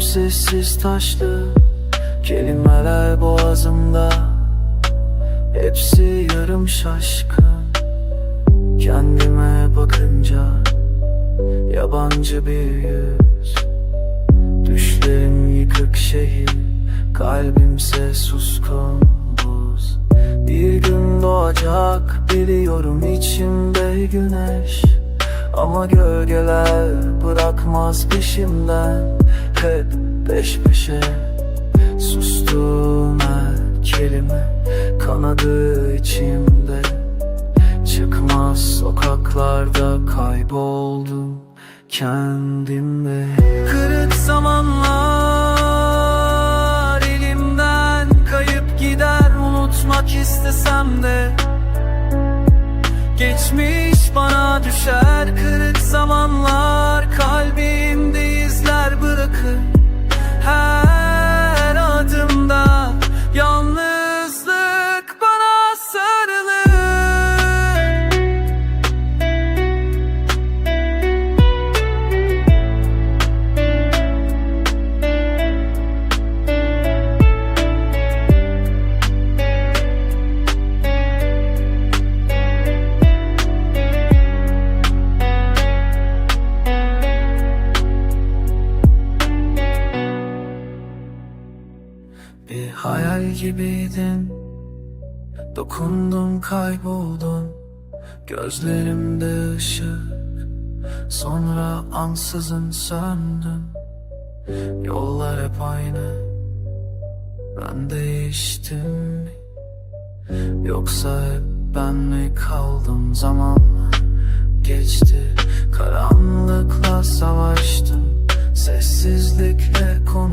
sessiz taşlı Kelimeler boğazımda Hepsi yarım şaşkın Kendime bakınca Yabancı bir yüz Düşlerim yıkık şehir Kalbimse suskun buz Bir gün doğacak biliyorum içimde güneş Ama gölgeler bırakmaz peşimden. Hep peş peşe Sustum her kelime Kanadı içimde. Çıkmaz sokaklarda kayboldum kendimde. Kırık zamanlar elimden kayıp gider. Unutmak istesem de Geçmiş düşer kırık zamanlar kalbimde Bir hayal gibiydin Dokundum kayboldum. Gözlerimde ışık. Sonra ansızın söndüm. Yollar hep aynı. Ben değiştim? Yoksa hep ben mi kaldım? Zamanla Geçti. Karanlıkla savaştım. Sessizlikle konuştum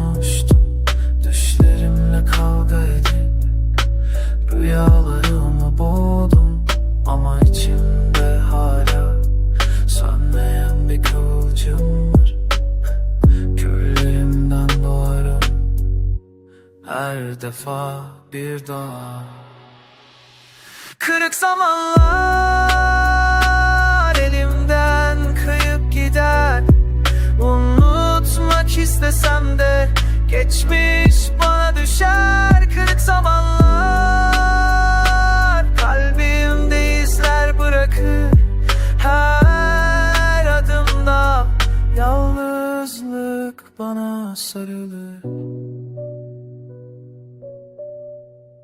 Her defa bir daha. Kırık zamanlar elimden kayıp gider. Unutmak istesem de geçmiş bana düşer. Kırık zamanlar kalbimde izler bırakır. Her adımda yalnızlık bana sarılır